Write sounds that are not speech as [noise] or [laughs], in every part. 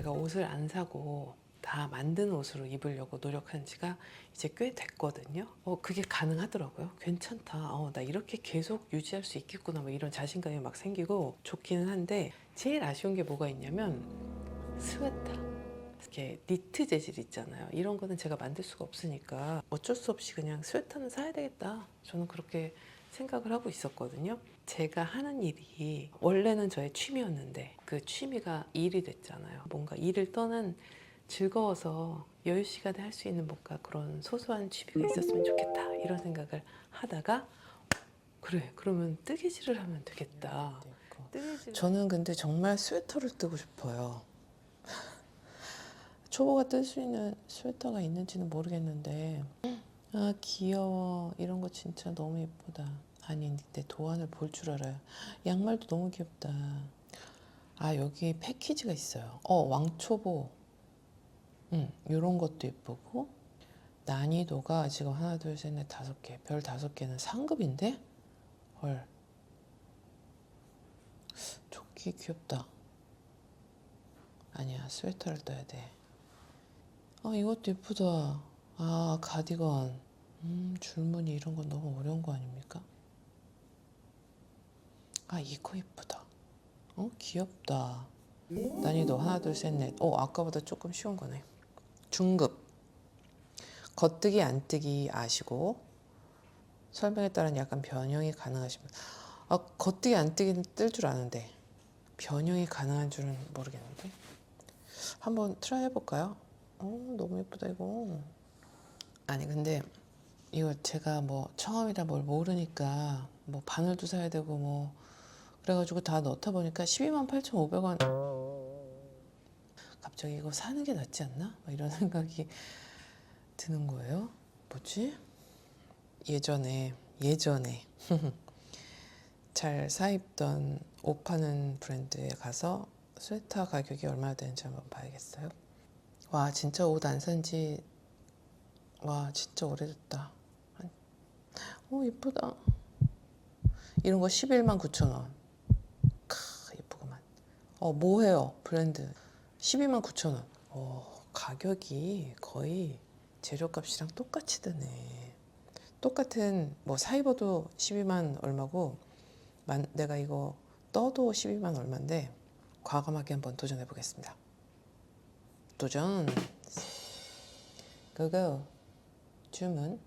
제가 옷을 안 사고 다 만든 옷으로 입으려고 노력한 지가 이제 꽤 됐거든요. 어, 그게 가능하더라고요. 괜찮다. 어, 나 이렇게 계속 유지할 수 있겠구나. 뭐 이런 자신감이 막 생기고 좋기는 한데 제일 아쉬운 게 뭐가 있냐면 스웨터. 이렇게 니트 재질 있잖아요. 이런 거는 제가 만들 수가 없으니까 어쩔 수 없이 그냥 스웨터는 사야 되겠다. 저는 그렇게 생각을 하고 있었거든요. 제가 하는 일이 원래는 저의 취미였는데 그 취미가 일이 됐잖아요. 뭔가 일을 떠난 즐거워서 여유 시간에 할 수 있는 뭔가 그런 소소한 취미가 있었으면 좋겠다 이런 생각을 하다가 그래 그러면 뜨개질을 하면 되겠다. 뜨개질 저는 근데 정말 스웨터를 뜨고 싶어요. [laughs] 초보가 뜰 수 있는 스웨터가 있는지는 모르겠는데 아 귀여워 이런 거 진짜 너무 예쁘다 아니 내 도안을 볼 줄 알아요. 양말도 너무 귀엽다. 아 여기 패키지가 있어요. 어 왕초보. 응 이런 것도 예쁘고. 난이도가 지금 하나 둘 셋 넷 다섯 개 별 다섯 개는 상급인데? 헐. 조끼 귀엽다. 아니야 스웨터를 떠야 돼. 아 이것도 예쁘다. 아 가디건. 음 줄무늬 이런 건 너무 어려운 거 아닙니까? 아 이거 예쁘다. 어 귀엽다. 난이도 하나 둘 셋 넷. 어 아까보다 조금 쉬운 거네. 중급. 겉뜨기 안뜨기 아시고 설명에 따른 약간 변형이 가능하시면 아 겉뜨기 안뜨기는 뜰 줄 아는데 변형이 가능한 줄은 모르겠는데 한번 트라이 해볼까요? 어 너무 예쁘다 이거 아니 근데 이거 제가 뭐 처음이라 뭘 모르니까 뭐 바늘도 사야 되고 뭐 그래가지고 다 넣다 보니까 12만 8,500원 갑자기 이거 사는 게 낫지 않나? 막 이런 [laughs] 생각이 드는 거예요 뭐지? 예전에 예전에 [laughs] 잘 사입던 옷 파는 브랜드에 가서 스웨터 가격이 얼마나 되는지 한번 봐야겠어요. 와 진짜 옷 안 산지 와 진짜 오래됐다. 한- 오 예쁘다. 이런 거 11만 9천 원. 어 뭐해요 브랜드 12만 9천 원. 어 가격이 거의 재료값이랑 똑같이 드네. 똑같은 뭐 사입어도 12만 얼마고 만, 내가 이거 떠도 12만 얼마인데 과감하게 한번 도전해 보겠습니다. 도전. 고고. 주문.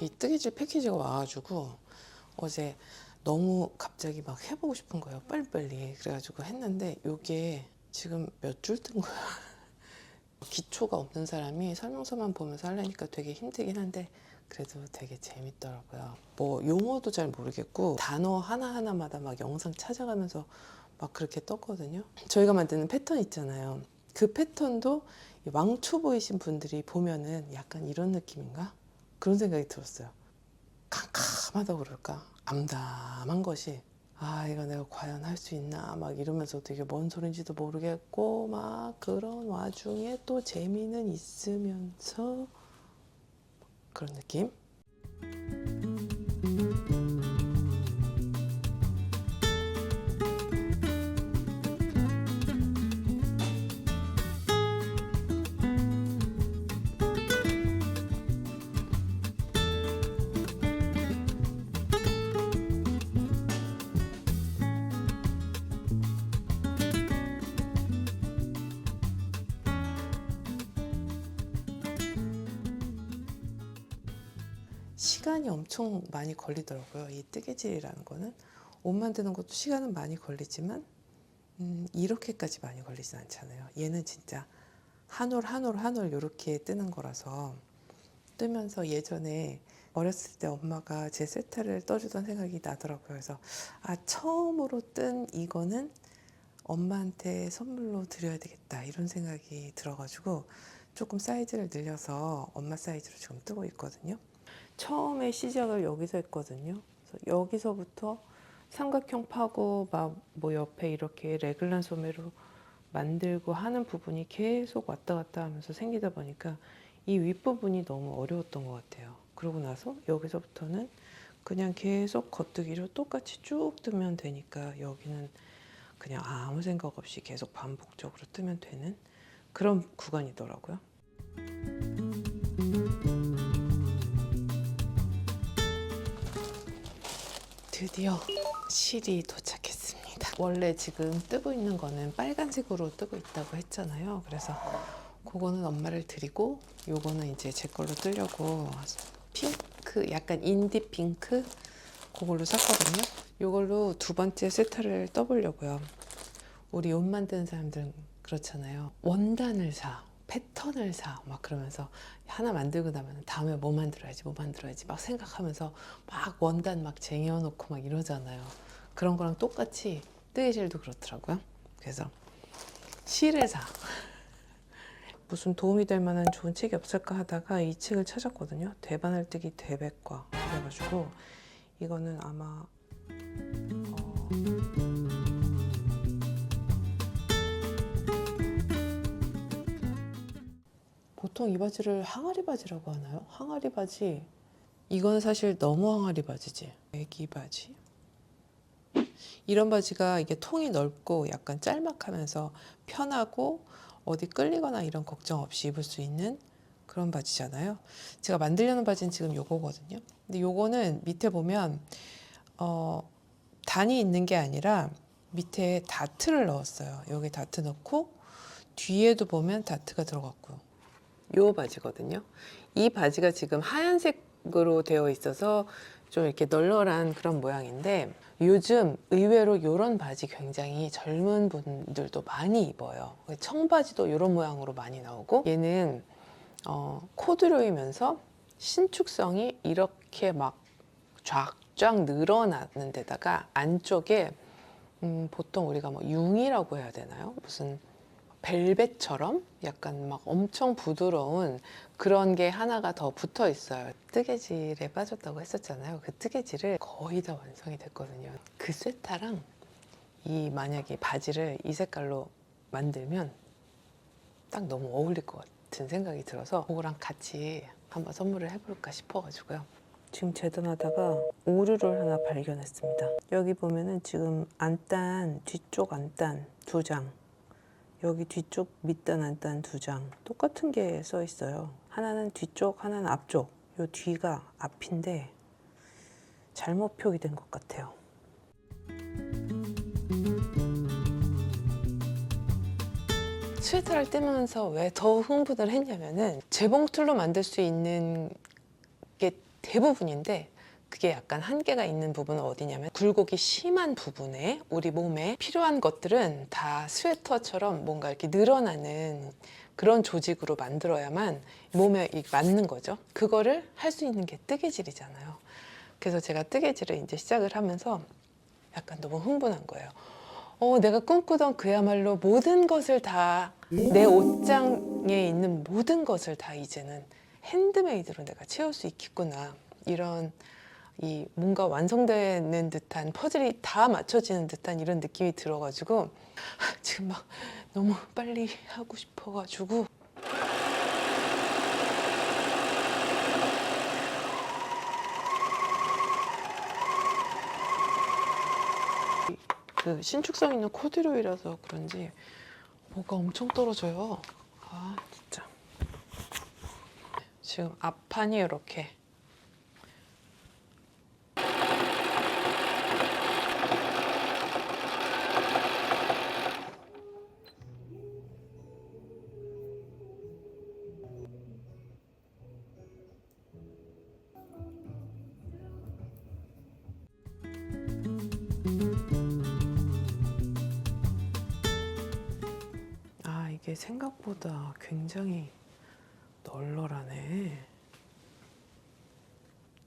이 뜨개질 패키지가 와가지고 어제 너무 갑자기 막 해보고 싶은 거예요. 빨리빨리. 그래가지고 했는데 이게 지금 몇 줄 뜬 거야. [laughs] 기초가 없는 사람이 설명서만 보면서 하려니까 되게 힘들긴 한데 그래도 되게 재밌더라고요. 뭐 용어도 잘 모르겠고 단어 하나하나마다 막 영상 찾아가면서 막 그렇게 떴거든요. 저희가 만드는 패턴 있잖아요. 그 패턴도 이 왕초보이신 분들이 보면은 약간 이런 느낌인가? 그런 생각이 들었어요. 캄캄하다고 그럴까? 암담한 것이 아 이거 내가 과연 할 수 있나 막 이러면서 되게 뭔 소린지도 모르겠고 막 그런 와중에 또 재미는 있으면서 그런 느낌? 시간이 엄청 많이 걸리더라고요. 이 뜨개질이라는 거는 옷 만드는 것도 시간은 많이 걸리지만 음, 이렇게까지 많이 걸리지 않잖아요. 얘는 진짜 한 올 한 올 한 올 이렇게 뜨는 거라서 뜨면서 예전에 어렸을 때 엄마가 제 세타를 떠주던 생각이 나더라고요. 그래서 아 처음으로 뜬 이거는 엄마한테 선물로 드려야 되겠다 이런 생각이 들어가지고 조금 사이즈를 늘려서 엄마 사이즈로 지금 뜨고 있거든요. 처음에 시작을 여기서 했거든요. 그래서 여기서부터 삼각형 파고 막 뭐 옆에 이렇게 레글란 소매로 만들고 하는 부분이 계속 왔다 갔다 하면서 생기다 보니까 이 윗부분이 너무 어려웠던 것 같아요. 그러고 나서 여기서부터는 그냥 계속 겉뜨기로 똑같이 쭉 뜨면 되니까 여기는 그냥 아무 생각 없이 계속 반복적으로 뜨면 되는 그런 구간이더라고요. 드디어 실이 도착했습니다. 원래 지금 뜨고 있는 거는 빨간색으로 뜨고 있다고 했잖아요. 그래서 그거는 엄마를 드리고 요거는 이제 제 걸로 뜨려고 핑크 약간 인디 핑크 그걸로 샀거든요. 요걸로 두 번째 세타를 떠보려고요. 우리 옷 만드는 사람들은 그렇잖아요. 원단을 사, 패턴을 사, 막 그러면서 하나 만들고 나면 다음에 뭐 만들어야지, 뭐 만들어야지 막 생각하면서 막 원단 막 쟁여놓고 막 이러잖아요. 그런 거랑 똑같이 뜨개질도 그렇더라고요. 그래서 실을 사. [laughs] 무슨 도움이 될 만한 좋은 책이 없을까 하다가 이 책을 찾았거든요. 대바늘뜨기 대백과 그래가지고 이거는 아마 보통 이 바지를 항아리 바지라고 하나요? 항아리 바지? 이건 사실 너무 항아리 바지지. 애기 바지. 이런 바지가 이게 통이 넓고 약간 짤막하면서 편하고 어디 끌리거나 이런 걱정 없이 입을 수 있는 그런 바지잖아요. 제가 만들려는 바지는 지금 요거거든요. 근데 요거는 밑에 보면 어, 단이 있는 게 아니라 밑에 다트를 넣었어요. 여기 다트 넣고 뒤에도 보면 다트가 들어갔고 요요 바지거든요. 이 바지가 지금 하얀색으로 되어 있어서 좀 이렇게 널널한 그런 모양인데 요즘 의외로 이런 바지 굉장히 젊은 분들도 많이 입어요. 청바지도 이런 모양으로 많이 나오고 얘는 어, 코드로이면서 신축성이 이렇게 막 쫙쫙 늘어나는 데다가 안쪽에 음, 보통 우리가 뭐 융이라고 해야 되나요? 무슨 벨벳처럼 약간 막 엄청 부드러운 그런 게 하나가 더 붙어 있어요. 뜨개질에 빠졌다고 했었잖아요. 그 뜨개질을 거의 다 완성이 됐거든요. 그 세타랑 이 만약에 바지를 이 색깔로 만들면 딱 너무 어울릴 것 같은 생각이 들어서 그거랑 같이 한번 선물을 해볼까 싶어가지고요. 지금 재단하다가 오류를 하나 발견했습니다. 여기 보면은 지금 안단 뒤쪽 안단 두 장, 여기 뒤쪽 밑단 안단 두 장 똑같은 게 써 있어요. 하나는 뒤쪽, 하나는 앞쪽. 요 뒤가 앞인데 잘못 표기된 것 같아요. 스웨터를 떼면서 왜 더 흥분을 했냐면은 재봉틀로 만들 수 있는 게 대부분인데 그게 약간 한계가 있는 부분은 어디냐면 굴곡이 심한 부분에 우리 몸에 필요한 것들은 다 스웨터처럼 뭔가 이렇게 늘어나는 그런 조직으로 만들어야만 몸에 이- 맞는 거죠. 그거를 할 수 있는 게 뜨개질이잖아요. 그래서 제가 뜨개질을 이제 시작을 하면서 약간 너무 흥분한 거예요. 어, 내가 꿈꾸던 그야말로 모든 것을 다 내 옷장에 있는 모든 것을 다 이제는 핸드메이드로 내가 채울 수 있겠구나. 이런 이 뭔가 완성되는 듯한 퍼즐이 다 맞춰지는 듯한 이런 느낌이 들어가지고 [laughs] 지금 막 너무 빨리 하고 싶어가지고 그 신축성 있는 코듀로이라서 그런지 뭐가 엄청 떨어져요. 아 진짜. 지금 앞판이 이렇게 이게 생각보다 굉장히 널널하네.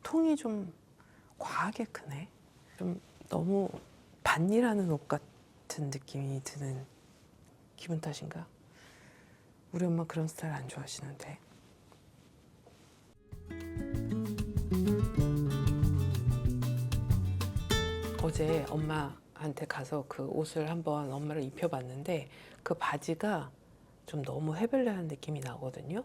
통이 좀 과하게 크네. 좀 너무 반일하는 옷 같은 느낌이 드는 기분 탓인가? 우리 엄마 그런 스타일 안 좋아하시는데. 어제 엄마한테 가서 그 옷을 한번 엄마를 입혀봤는데 그 바지가 좀 너무 헤벨레한 느낌이 나거든요.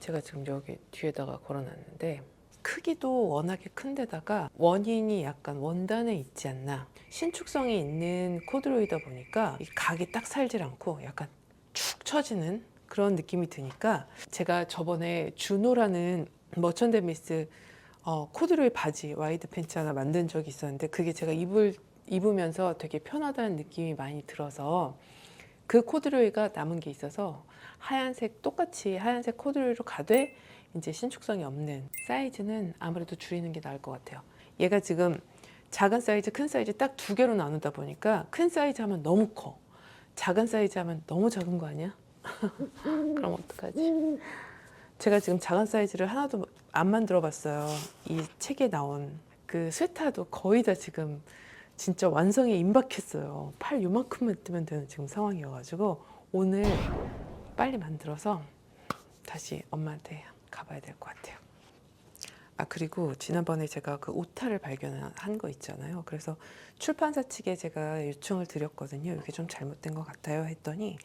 제가 지금 여기 뒤에다가 걸어놨는데 크기도 워낙에 큰데다가 원인이 약간 원단에 있지 않나 신축성이 있는 코드로이다 보니까 이 각이 딱 살질 않고 약간 축 처지는 그런 느낌이 드니까 제가 저번에 주노라는 머천데미스 어, 코드로이 바지 와이드 팬츠 하나 만든 적이 있었는데 그게 제가 입을 입으면서 되게 편하다는 느낌이 많이 들어서 그 코드로이가 남은 게 있어서 하얀색 똑같이 하얀색 코드로이로 가되 이제 신축성이 없는 사이즈는 아무래도 줄이는 게 나을 것 같아요. 얘가 지금 작은 사이즈, 큰 사이즈 딱 두 개로 나누다 보니까 큰 사이즈 하면 너무 커. 작은 사이즈 하면 너무 작은 거 아니야? [laughs] 그럼 어떡하지? 제가 지금 작은 사이즈를 하나도 안 만들어 봤어요. 이 책에 나온 그 스웨터도 거의 다 지금 진짜 완성에 임박했어요. 팔 요만큼만 뜨면 되는 지금 상황이어가지고 오늘 빨리 만들어서 다시 엄마한테 가봐야 될 것 같아요. 아 그리고 지난번에 제가 그 오타를 발견한 거 있잖아요. 그래서 출판사 측에 제가 요청을 드렸거든요. 이게 좀 잘못된 것 같아요. 했더니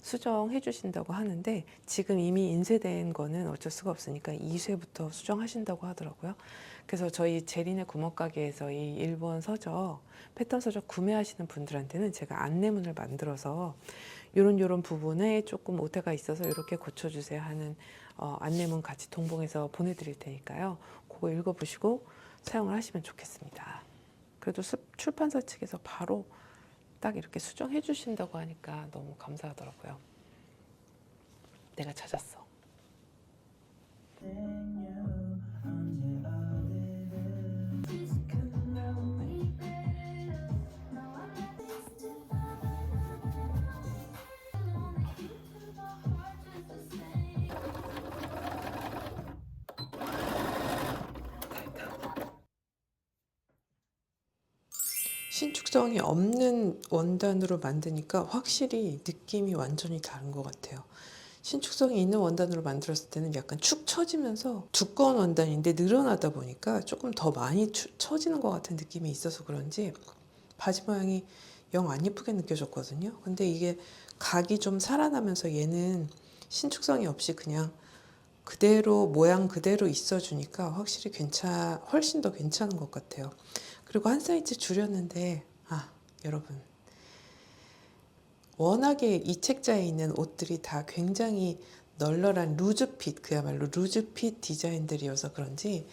수정해 주신다고 하는데 지금 이미 인쇄된 거는 어쩔 수가 없으니까 2쇄부터 수정하신다고 하더라고요. 그래서 저희 제리네 구멍가게에서 이 일본 서적 패턴 서적 구매하시는 분들한테는 제가 안내문을 만들어서 요런 요런 부분에 조금 오타가 있어서 이렇게 고쳐주세요 하는 어, 안내문 같이 동봉해서 보내드릴 테니까요. 그거 읽어보시고 사용을 하시면 좋겠습니다. 그래도 수- 출판사 측에서 바로 딱 이렇게 수정해 주신다고 하니까 너무 감사하더라고요. 내가 찾았어. 신축성이 없는 원단으로 만드니까 확실히 느낌이 완전히 다른 것 같아요. 신축성이 있는 원단으로 만들었을 때는 약간 축 처지면서 두꺼운 원단인데 늘어나다 보니까 조금 더 많이 추- 처지는 것 같은 느낌이 있어서 그런지 바지 모양이 영 안 예쁘게 느껴졌거든요. 근데 이게 각이 좀 살아나면서 얘는 신축성이 없이 그냥 그대로 모양 그대로 있어주니까 확실히 괜찮 훨씬 더 괜찮은 것 같아요. 그리고 한 사이즈 줄였는데 아 여러분 워낙에 이 책자에 있는 옷들이 다 굉장히 널널한 루즈핏 그야말로 루즈핏 디자인들이어서 그런지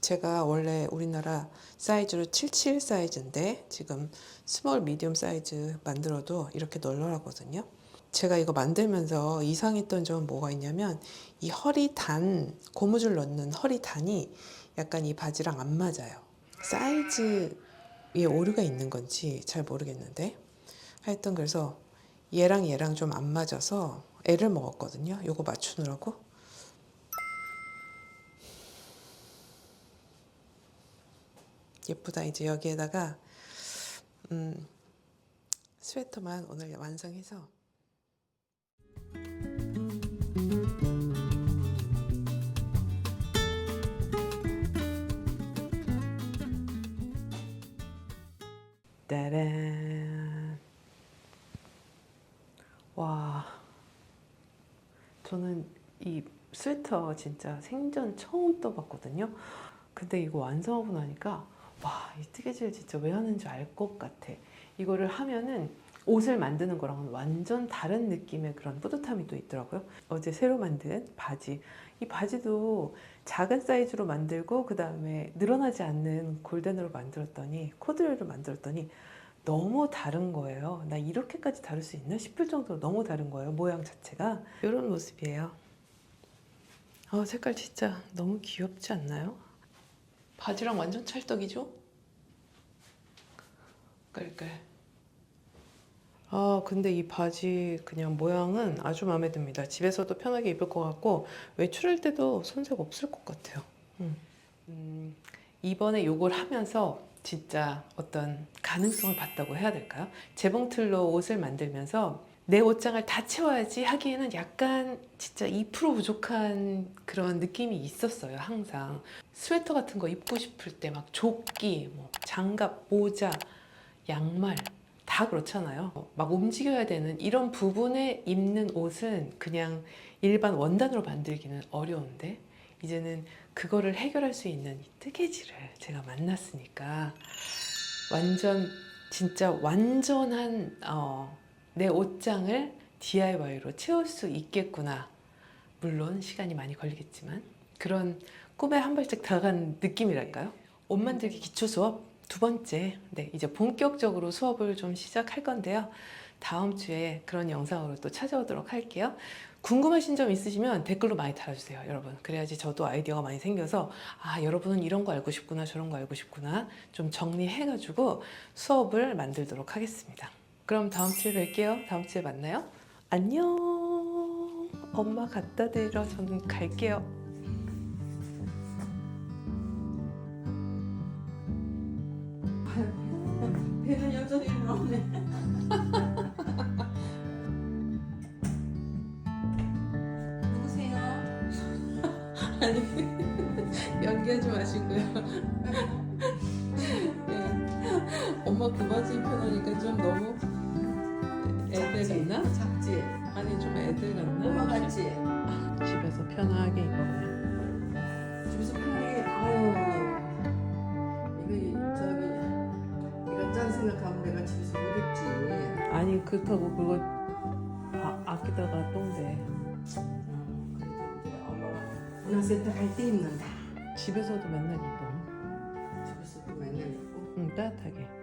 제가 원래 우리나라 사이즈로 77 사이즈인데 지금 스몰 미디움 사이즈 만들어도 이렇게 널널하거든요. 제가 이거 만들면서 이상했던 점은 뭐가 있냐면 이 허리 단 고무줄 넣는 허리 단이 약간 이 바지랑 안 맞아요. 사이즈에 오류가 있는 건지 잘 모르겠는데 하여튼 그래서 얘랑 얘랑 좀 안 맞아서 애를 먹었거든요. 요거 맞추느라고. 예쁘다. 이제 여기에다가 음, 스웨터만 오늘 완성해서 따란. 와. 저는 이 스웨터 진짜 생전 처음 떠봤거든요. 근데 이거 완성하고 나니까 와, 이 뜨개질 진짜 왜 하는지 알 것 같아. 이거를 하면은 옷을 만드는 거랑은 완전 다른 느낌의 그런 뿌듯함이 또 있더라고요. 어제 새로 만든 바지. 이 바지도 작은 사이즈로 만들고 그 다음에 늘어나지 않는 골덴으로 만들었더니 코드레로 만들었더니 너무 다른 거예요. 나 이렇게까지 다를 수 있나 싶을 정도로 너무 다른 거예요. 모양 자체가 이런 모습이에요. 아 색깔 진짜 너무 귀엽지 않나요? 바지랑 완전 찰떡이죠? 깔깔. 아 근데 이 바지 그냥 모양은 아주 마음에 듭니다. 집에서도 편하게 입을 것 같고 외출할 때도 손색 없을 것 같아요. 음. 음, 이번에 요걸 하면서 진짜 어떤 가능성을 봤다고 해야 될까요? 재봉틀로 옷을 만들면서 내 옷장을 다 채워야지 하기에는 약간 진짜 2% 부족한 그런 느낌이 있었어요, 항상. 스웨터 같은 거 입고 싶을 때 막 조끼, 뭐 장갑, 모자, 양말 다 그렇잖아요. 막 움직여야 되는 이런 부분에 입는 옷은 그냥 일반 원단으로 만들기는 어려운데 이제는 그거를 해결할 수 있는 이 뜨개질을 제가 만났으니까 완전 진짜 완전한 어, 내 옷장을 DIY로 채울 수 있겠구나. 물론 시간이 많이 걸리겠지만 그런 꿈에 한 발짝 다가간 느낌이랄까요? 옷 만들기 기초 수업 두 번째, 네 이제 본격적으로 수업을 좀 시작할 건데요. 다음 주에 그런 영상으로 또 찾아오도록 할게요. 궁금하신 점 있으시면 댓글로 많이 달아주세요, 여러분. 그래야지 저도 아이디어가 많이 생겨서 아 여러분은 이런 거 알고 싶구나, 저런 거 알고 싶구나 좀 정리해가지고 수업을 만들도록 하겠습니다. 그럼 다음 주에 뵐게요. 다음 주에 만나요. 안녕. 엄마 갖다 대러 저는 갈게요. 아니 좀 애들 같나? 엄마 같지? 집에서 편하게 입어봐요. 집에서 편하게 아유 이거 저기 이거 짠 생각하면 내가 집에서 못 입지 아니 그렇다고 그거 아, 아끼다가 똥돼. 어, 그래도 이제 엄마가 문화센터 갈 때 입는다 집에서도 맨날 입어. 집에서도 맨날 입고 응 따뜻하게.